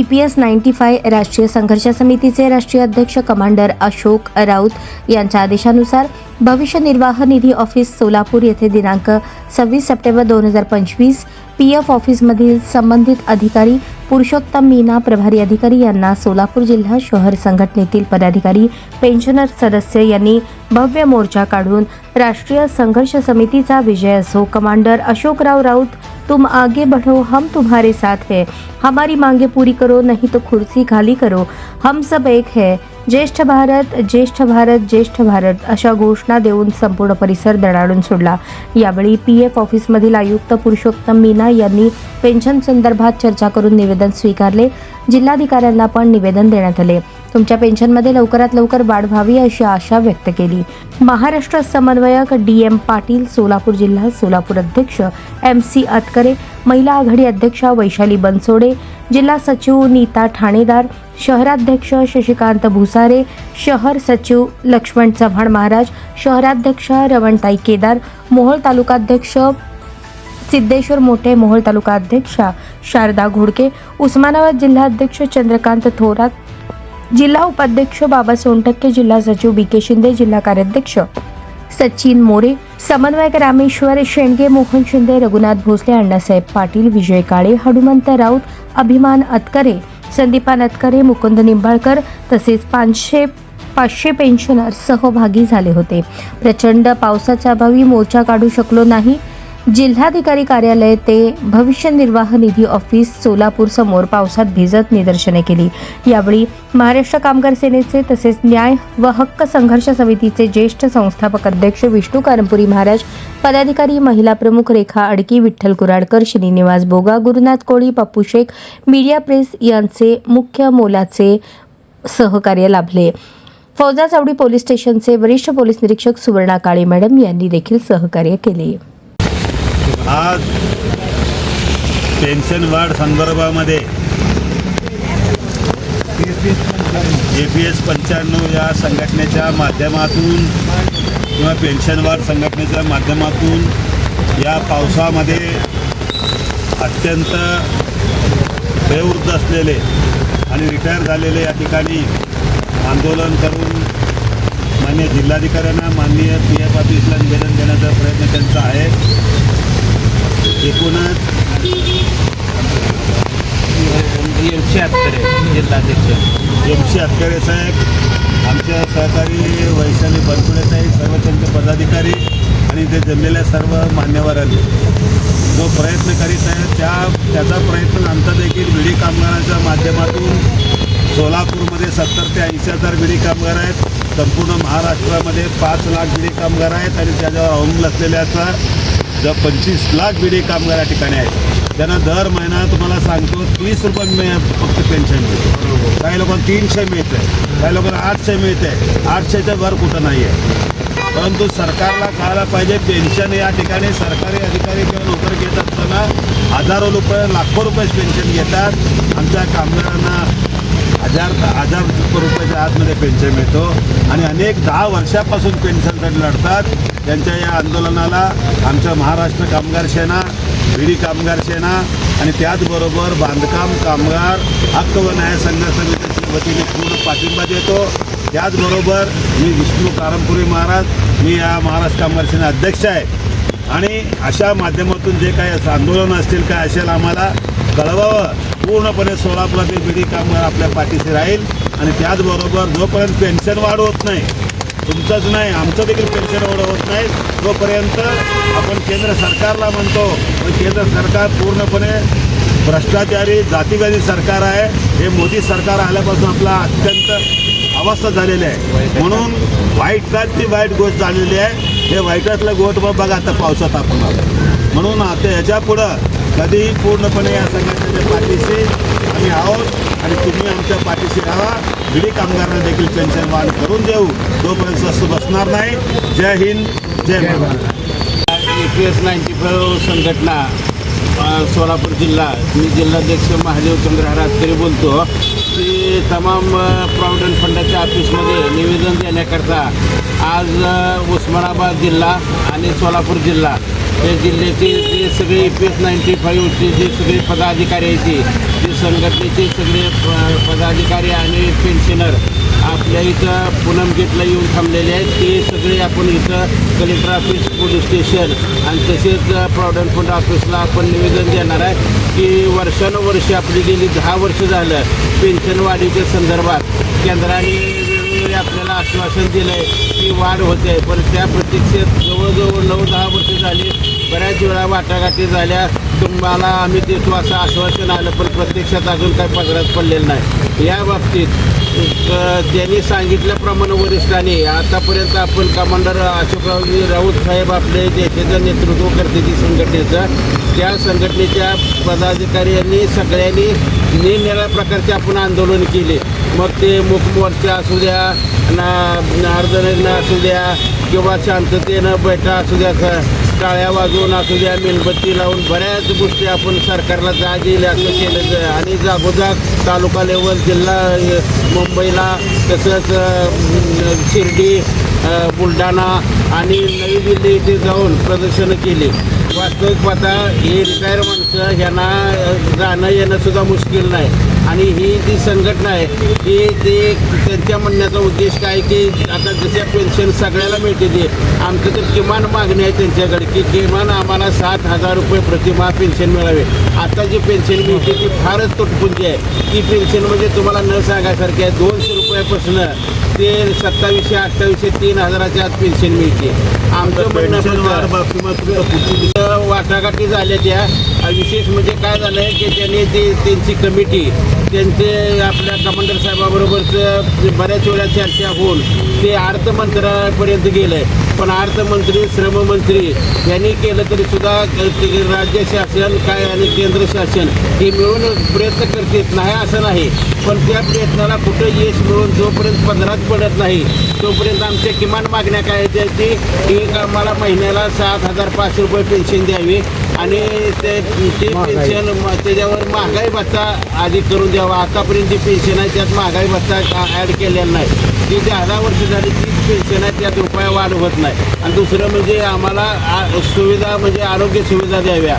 E P S ninety five राष्ट्रीय संघर्ष समितीचे राष्ट्रीय अध्यक्ष कमांडर अशोक राऊत यांच्या आदेशानुसार भविष्य निर्वाह निधी ऑफिस सोलापूर येथे दिनांक सव्वीस सप्टेंबर दोन हजार पंचवीस पी एफ ऑफिसमधील संबंधित अधिकारी पुरुषोत्तम मीना प्रभारी अधिकारी यांना सोलापूर जिल्हा शहर संघटनेतील पदाधिकारी पेन्शनर सदस्य यांनी भव्य मोर्चा काढून राष्ट्रीय संघर्ष समितीचा विजय असो कमांडर अशोकराव राऊत तुम आगे बढ़ो हम तुम्हारे साथ है. हमारी मांगे पूरी करो नहीं तो कुर्सी खाली करो. हम सब एक है. ज्येष्ठ भारत ज्येष्ठ भारत ज्येष्ठ भारत अशा घोषणा देऊन संपूर्ण परिसर दणाडून सोडला. यावेळी पी एफ ऑफिसमधील आयुक्त पुरुषोत्तम मीना यांनी पेन्शन संदर्भात चर्चा करून निवेदन स्वीकारले. जिल्हाधिकाऱ्यांना पण निवेदन देण्यात आले. तुमच्या पेन्शनमध्ये लवकरात लवकर वाढ व्हावी अशी आशा व्यक्त केली. महाराष्ट्र समन्वयक डी एम पाटील सोलापूर जिल्हा सोलापूर अध्यक्ष एम सी अतकरे महिला आघाडी अध्यक्षा वैशाली बनसोडे जिल्हा सचिव नीता ठाणेदार शहराध्यक्ष शशिकांत भुसारे शहर सचिव लक्ष्मण चव्हाण महाराज शहराध्यक्ष रवणताई केदार मोहोळ तालुकाध्यक्ष सिद्धेश्वर मोठे मोहोळ तालुका अध्यक्षा शारदा घोडके उस्मानाबाद जिल्हाध्यक्ष चंद्रकांत थोरात जिल्हा उपाध्यक्ष बाबा सोनटक्के जिल्हा सचिव बी के शिंदे जिल्हा कार्याध्यक्ष सचिन मोरे समन्वयक रामेश्वर शेंडगे मोहन शिंदे रघुनाथ भोसले अण्णासाहेब पाटील विजय काळे हनुमंत राऊत अभिमान अतकरे संदीपान अतकरे मुकुंद निंबाळकर तसेच पाचशे पाचशे पेन्शनर सहभागी झाले होते. प्रचंड पावसाच्या अभावी मोर्चा काढू शकलो नाही. जिल्हाधिकारी कार्यालय ते भविष्य निर्वाह निधी ऑफिस सोलापूर समोर पावसात भिजत निदर्शने केली. यावेळी महाराष्ट्र कामगार सेनेचे तसेच न्याय व हक्क संघर्ष समितीचे ज्येष्ठ संस्थापक अध्यक्ष विष्णू कारंपुरी महाराज पदाधिकारी महिला प्रमुख रेखा अडकी विठ्ठल कुराडकर श्रीनिवास बोगा गुरुनाथ कोळी पप्पू शेख मीडिया प्रेस यांचे मुख्य मोलाचे सहकार्य लाभले. फौजा चावडी पोलीस स्टेशनचे वरिष्ठ पोलीस निरीक्षक सुवर्णा काळे मॅडम यांनी देखील सहकार्य केले. आज पेन्शन वाढ संदर्भामध्ये ए पी एस पंच्याण्णव या संघटनेच्या माध्यमातून किंवा पेन्शन वाढ संघटनेच्या माध्यमातून या पावसामध्ये अत्यंत वयोवृद्ध असलेले आणि रिटायर झालेले या ठिकाणी आंदोलन करून माननीय जिल्हाधिकाऱ्यांना माननीय पी एफ ऑफिसला निवेदन देण्याचा प्रयत्न त्यांचा आहे. एकूणच एकशे अठ्ठ्याहत्तर जिल्हाध्यक्ष. सी अटकरे साहेब आमच्या सहकारी वैशाली बनकुडे साहेब सर्व त्यांचे पदाधिकारी आणि ते जमलेल्या सर्व मान्यवरांनी. जो प्रयत्न करीत आहे त्या त्याचा प्रयत्न आमचा देखील विडी कामगारांच्या माध्यमातून सोलापूरमध्ये सत्तर ते ऐंशी हजार विडी कामगार आहेत. संपूर्ण महाराष्ट्रामध्ये पाच लाख विडी कामगार आहेत आणि त्याच्यावर अवलंबून असलेल्याचा जर पंचवीस लाख विडी कामगार या ठिकाणी आहेत त्यांना दर महिना तुम्हाला सांगतो तीस रुपये मिळ फक्त पेन्शन मिळते. काही लोकांना तीनशे मिळते काही लोकांना आठशे मिळते आठशेच्या वर कुठं नाही आहे परंतु सरकारला कळायला पाहिजे पेन्शन या ठिकाणी सरकारी अधिकारी किंवा नोकर घेत असताना हजारो रुपये लाखो रुपये पेन्शन घेतात. आमच्या कामगारांना हजार हजार रुपयाच्या आतमध्ये पेन्शन मिळतो. आणि अनेक दहा वर्षापासून पेन्शनसाठी लढतात. त्यांच्या या आंदोलनाला आमच्या महाराष्ट्र कामगार सेना विडी कामगार सेना आणि त्याचबरोबर बांधकाम कामगार हक्क व न्याय संघर्ष समितीच्या वतीने पूर्ण पाठिंबा देतो. त्याचबरोबर मी विष्णू कारमपुरी महाराज मी या महाराष्ट्र कामगार सेना अध्यक्ष आहे. आणि अशा माध्यमातून जे काही असं आंदोलन असतील काय असेल आम्हाला कळवावं. पूर्णपणे सोलापुरातील विधी कामगार आपल्या पाठीशी राहील. आणि त्याचबरोबर जोपर्यंत पेन्शन वाढ होत नाही तुमचंच नाही आमचं देखील पेन्शन वाढ होत नाही तोपर्यंत आपण केंद्र सरकारला म्हणतो पण केंद्र सरकार पूर्णपणे भ्रष्टाचारी जातीवादी सरकार आहे. हे मोदी सरकार आल्यापासून आपला अत्यंत अवस्था झालेली आहे. म्हणून वाईट ती वाईट गोष्ट झालेली आहे. हे वाईटातलं गोट बघ बघा आता पावसात आपण. म्हणून आता ह्याच्या पुढं कधीही पूर्णपणे या संघटनेच्या पाठीशी आम्ही आहोत आणि तुम्ही आमच्या पाठीशी राहा. विडी कामगारांना देखील पेन्शन वाढ करून देऊ. तोपर्यंत स्वस्त बसणार नाही. जय हिंद जय Maharashtra. A P S ninety five संघटना सोलापूर जिल्हा मी जिल्हाध्यक्ष महादेव चंद्रहार आतकरी बोलतो. की तमाम प्रॉव्हिडंट फंडाच्या ऑफिसमध्ये निवेदन देण्याकरता आज उस्मानाबाद जिल्हा आणि सोलापूर जिल्हा या जिल्ह्याचे जे सगळे ए पी एस नाईन्टी फाईव्हचे जे सगळे पदाधिकारी आहेत ते संघटनेचे सगळे प- पदाधिकारी आणि पेन्शनर आपल्या इथं पूनम गेटला येऊन थांबलेले आहेत. ते सगळे आपण इथं कलेक्टर ऑफिस पोलीस स्टेशन आणि तसेच प्रॉव्हिडंट फंड ऑफिसला आपण निवेदन देणार आहे की वर्षानुवर्षे आपली गेली दहा वर्ष झालं पेन्शन वाढीच्या संदर्भात केंद्राने वेळोवेळी आपल्याला आश्वासन दिलं आहे की वाढ होते पण त्या प्रतीक्षेत जवळजवळ नऊ दहा वर्ष झाली बऱ्याच वेळा वाटाघाटी झाल्या. तुम्हाला आम्ही देतो असं आश्वासन आलं पण प्रत्यक्षात अजून काही पदरात पडलेलं नाही. या बाबतीत त्यांनी सांगितल्याप्रमाणे वरिष्ठांनी आतापर्यंत आपण कमांडर अशोकरावजी राऊत साहेब आपले देशाचं नेतृत्व करते ती संघटनेचं त्या संघटनेच्या पदाधिकारी यांनी सगळ्यांनी निरनिराळ्या प्रकारचे आपण आंदोलन केले. मग ते मुख मोर्चा असू द्या ना अर्धनग्न असू द्या किंवा शांततेनं बैठा असू द्या टाळ्या वाजवून असू द्या मेणबत्ती लावून बऱ्याच गोष्टी आपण सरकारला जाग येईल असं केलं आणि जागोजाग तालुका लेवल जिल्हा मुंबईला तसंच शिर्डी बुलढाणा आणि नवी दिल्ली इथे जाऊन प्रदर्शनं केली. वास्तविक पाहता हे रिटायर माणसं ह्यांना जाणं येणंसुद्धा मुश्किल नाही. आणि ही जी संघटना आहे ही ते त्यांच्या म्हणण्याचा उद्देश काय की आता जशा पेन्शन सगळ्याला मिळते ते आमचं तर किमान मागणी आहे त्यांच्याकडे की किमान आम्हाला सात हजार रुपये प्रतिमा पेन्शन मिळावे. आता जी पेन्शन मिळते ती फारच तुटपुंजी आहे. ती पेन्शन म्हणजे तुम्हाला न सांगायसारखी आहे. दोनशे रुपयापासून ते सत्तावीसशे अठ्ठावीसशे तीन हजाराच्या आत पेन्शन मिळते. आमचं म्हणणं पेन्शन वाटाघाटी झाल्या त्या. विशेष म्हणजे काय झालं आहे की त्यांनी ते त्यांची कमिटी त्यांचे आपल्या कमांडर साहेबाबरोबरचं बऱ्याच वेळा चर्चा होऊन ते अर्थमंत्र्यापर्यंत गेलं आहे पण अर्थमंत्री श्रममंत्री यांनी केलं तरी सुद्धा राज्य शासन काय आणि केंद्र शासन हे मिळून प्रयत्न करतात. नाही असं नाही. पण त्या प्रयत्नाला कुठं यश मिळून जोपर्यंत पदरात पडत नाही. तोपर्यंत आमच्या किमान मागण्या काय की एक आम्हाला महिन्याला सात हजार पाचशे रुपये पेन्शन द्यावी आणि ते ते पेन्शन त्याच्यावर महागाई भत्ता आधी करून द्यावा. आतापर्यंत जी पेन्शन आहे त्यात महागाई भत्ता ॲड केलेला नाही. ती दहा वर्ष झाली तीच पेन्शन आहे त्यात रुपया वाढ होत नाही. आणि दुसरं म्हणजे आम्हाला सुविधा म्हणजे आरोग्य सुविधा द्याव्या.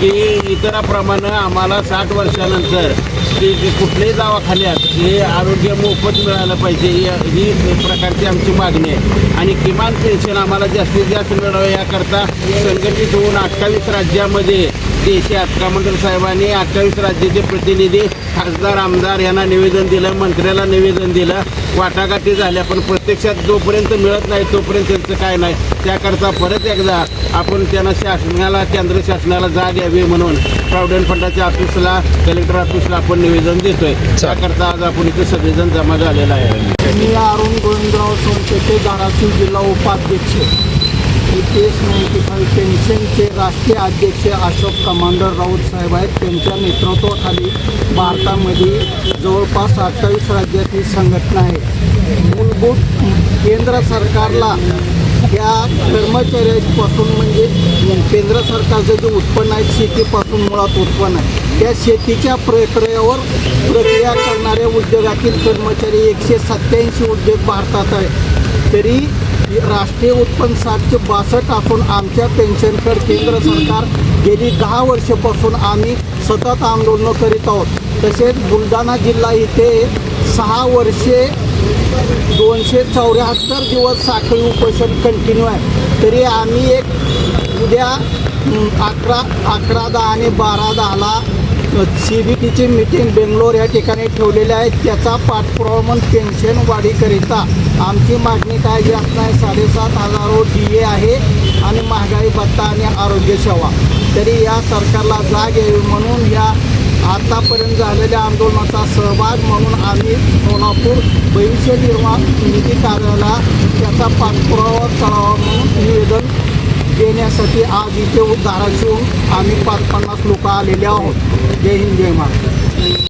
की इतराप्रमाणे आम्हाला साठ वर्षानंतर की कुठल्याही दवाखान्यात हे आरोग्य मोफत मिळालं पाहिजे ही ही प्रकारची आमची मागणी आहे. आणि किमान पेन्शन आम्हाला जास्तीत जास्त मिळावं याकरता संघटित होऊन अठ्ठावीस राज्यामध्ये देशात कमांडर साहेबांनी अठ्ठावीस राज्याचे प्रतिनिधी खासदार आमदार यांना निवेदन दिलं मंत्र्याला निवेदन दिलं. वाटाघाटी झाल्या पण प्रत्यक्षात जोपर्यंत मिळत नाही तोपर्यंत त्यांचं काय नाही. त्याकरता परत एकदा आपण त्यांना शासनाला केंद्र शासनाला जाग यावी म्हणून प्रॉव्हिडंट फंडाच्या ऑफिसला कलेक्टर ऑफिसला आपण निवेदन देतोय. त्याकरता आज आपण इथे सगळेजण जमा झालेला आहे. मी अरुण गोविंदराव सोनपेटे धाराशिव जिल्हा उपाध्यक्ष. रितेश नाईन्टी फाईव्ह पेन्शनचे राष्ट्रीय अध्यक्ष अशोक कमांडर राऊत साहेब आहेत. त्यांच्या नेतृत्वाखाली भारतामध्ये जवळपास अठ्ठावीस राज्यातील संघटना आहे मूलभूत केंद्र सरकारला या कर्मचाऱ्यापासून म्हणजे केंद्र सरकारचं जे उत्पन्न आहे शेतीपासून मुळात उत्पन्न आहे. त्या शेतीच्या प्रक्रियेवर प्रक्रिया करणाऱ्या उद्योगातील कर्मचारी एकशे सत्याऐंशी उद्योग भारतात आहे तरी राष्ट्रीय उत्पन्न सातशे बासष्ट असून आमच्या पेन्शनकडे केंद्र सरकार गेली दहा वर्षापासून आम्ही सतत आंदोलनं करीत आहोत. तसेच बुलढाणा जिल्हा इथे सहा वर्षे दोनशे चौऱ्याहत्तर दिवस साखळी उपोषण कंटिन्यू आहे. तरी आम्ही एक उद्या अकरा अकरा दहा आणि बारा दहाला सी बी टीची मीटिंग बेंगलोर या ठिकाणी ठेवलेली आहे. त्याचा पाठपुरावा म्हणून पेन्शन वाढीकरिता आमची मागणी काय जी नाही साडेसात हजारो डी ए आहे आणि महागाई भत्ता आणि आरोग्य सेवा. तरी या सरकारला जाग यावी म्हणून या आतापर्यंत झालेल्या आंदोलनाचा सहभाग म्हणून आम्ही सोलापूर भविष्य निर्माण निधी कार्याला त्याचा पाठपुरावा करावा म्हणून निवेदन देण्यासाठी आज इथे धाराशिव आम्ही पाच पन्नास लोक आलेले आहोत. जय हिंद जय महाराष्ट्र.